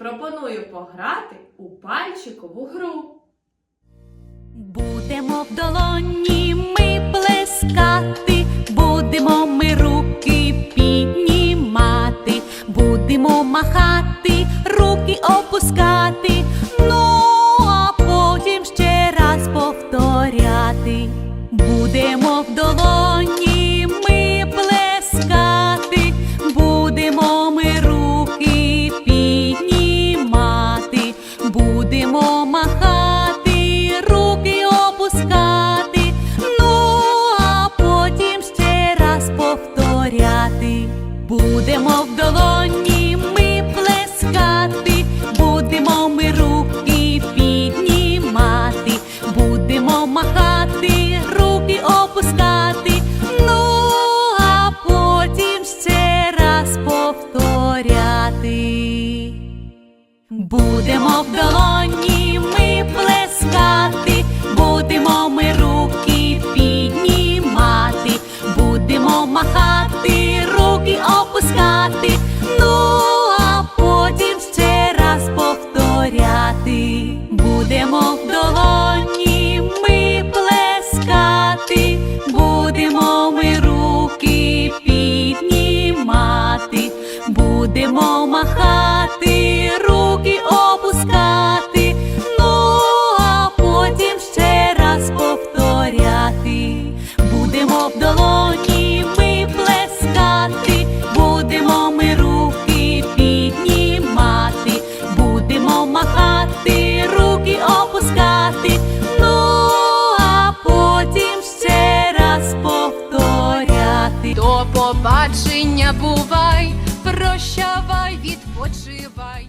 пропоную пограти у пальчикову гру. Будемо в долоні ми плескати, будемо ми руки піднімати, будемо махати, руки опускати, ну а потім ще раз повторяти. Будемо в долоні будемо махати, руки опускати, ну а потім ще раз повторяти. Будемо в долоні Будемо в долоні ми плескати, будемо ми руки піднімати, будемо махати, руки опускати, ну а потім ще раз повторяти. Будемо в долоні побачення бувай, прощавай, відпочивай.